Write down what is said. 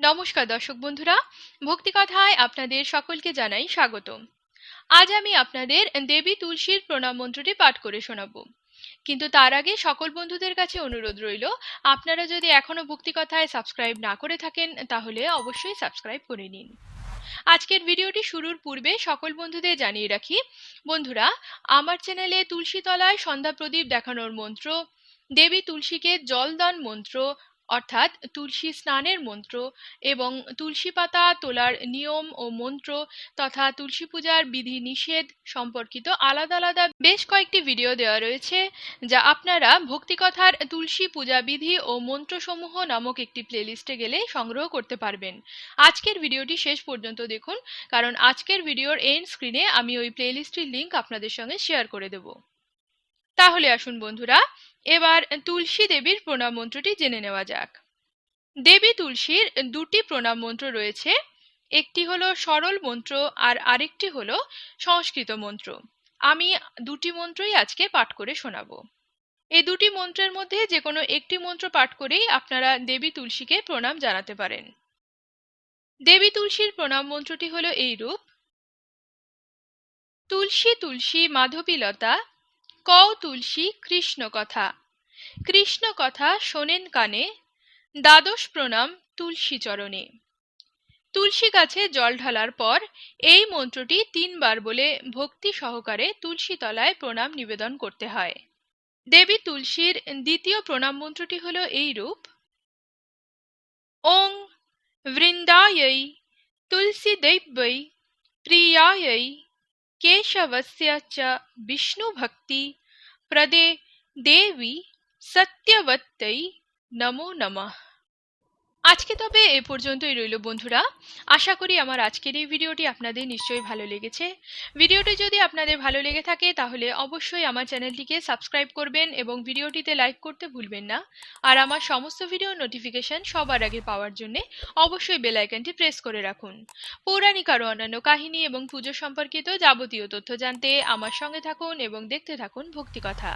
নমস্কার দর্শক বন্ধুরা ভক্তিকথায় আপনাদের সকলকে জানাই স্বাগত আজ আমি আপনাদের দেবী তুলসীর প্রণাম মন্ত্রটি পাঠ করে শোনাবো। কিন্তু তার আগে সকল বন্ধুদের কাছে অনুরোধ রইল, আপনারা যদি এখনও ভক্তিকথায় সাবস্ক্রাইব না করে থাকেন, তাহলে অবশ্যই সাবস্ক্রাইব করে নিন। আজকের ভিডিওটি শুরুর পূর্বে সকল বন্ধুদের জানিয়ে রাখি, বন্ধুরা, আমার চ্যানেলে তুলসী তলায় সন্ধ্যা প্রদীপ দেখানোর মন্ত্র, দেবী তুলসীকে জলদান মন্ত্র অর্থাৎ তুলসী স্নানের মন্ত্র এবং তুলসী পাতা তোলার নিয়ম ও মন্ত্র তথা তুলসী পূজার বিধি নিষেধ সম্পর্কিত আলাদা আলাদা বেশ কয়েকটি ভিডিও দেওয়া রয়েছে, যা আপনারা ভক্তিকথার তুলসী পূজা বিধি ও মন্ত্রসমূহ নামক একটি প্লেলিস্টে গেলে সংগ্রহ করতে পারবেন। আজকের ভিডিওটি শেষ পর্যন্ত দেখুন, কারণ আজকের ভিডিওর এন্ড স্ক্রিনে আমি ওই প্লেলিস্টটির লিংক আপনাদের সঙ্গে শেয়ার করে দেব। তাহলে আসুন বন্ধুরা এবার তুলসী দেবীর প্রণাম মন্ত্রটি জেনে নেওয়া যাক। দেবী তুলসীর দুটি প্রণাম মন্ত্র রয়েছে। একটি হলো সরল মন্ত্র আর আরেকটি হলো সংস্কৃত মন্ত্র। আমি দুটি মন্ত্রই আজকে পাঠ করে শোনাবো। এই দুটি মন্ত্রের মধ্যে যে কোনো একটি মন্ত্র পাঠ করেই আপনারা দেবী তুলসীকে প্রণাম জানাতে পারেন। দেবী তুলসীর প্রণাম মন্ত্রটি হলো এই রূপ তুলসী তুলসী মাধবীলতা কও তুলসী কৃষ্ণ কথা। কৃষ্ণ কথা শোনেন কানে, দ্বাদশ প্রণাম তুলসী চরণে। তুলসী গাছে জল ঢালার পর এই মন্ত্রটি তিনবার বলে ভক্তি সহকারে তুলসী তলায় প্রণাম নিবেদন করতে হয়। দেবী তুলসীর দ্বিতীয় প্রণাম মন্ত্রটি হল এই রূপ ওং বৃন্দায়ৈ তুলসী দৈব্যৈ প্রিয়ায়ৈ केशवस्य च विष्णुभक्ति प्रदे देवी सत्यवत्यै नमो नमः। আজকে তবে এ পর্যন্তই রইল বন্ধুরা। আশা করি আমার আজকের এই ভিডিওটি আপনাদের নিশ্চয়ই ভালো লেগেছে। ভিডিওটি যদি আপনাদের ভালো লেগে থাকে তাহলে অবশ্যই আমার চ্যানেলটিকে সাবস্ক্রাইব করবেন এবং ভিডিওটিতে লাইক করতে ভুলবেন না। আর আমার সমস্ত ভিডিও নোটিফিকেশন সবার আগে পাওয়ার জন্য অবশ্যই বেল আইকনটি প্রেস করে রাখুন। পৌরাণিক আরও অন্যান্য কাহিনী এবং পুজো সম্পর্কিত যাবতীয় তথ্য জানতে আমার সঙ্গে থাকুন এবং দেখতে থাকুন ভক্তিকথা।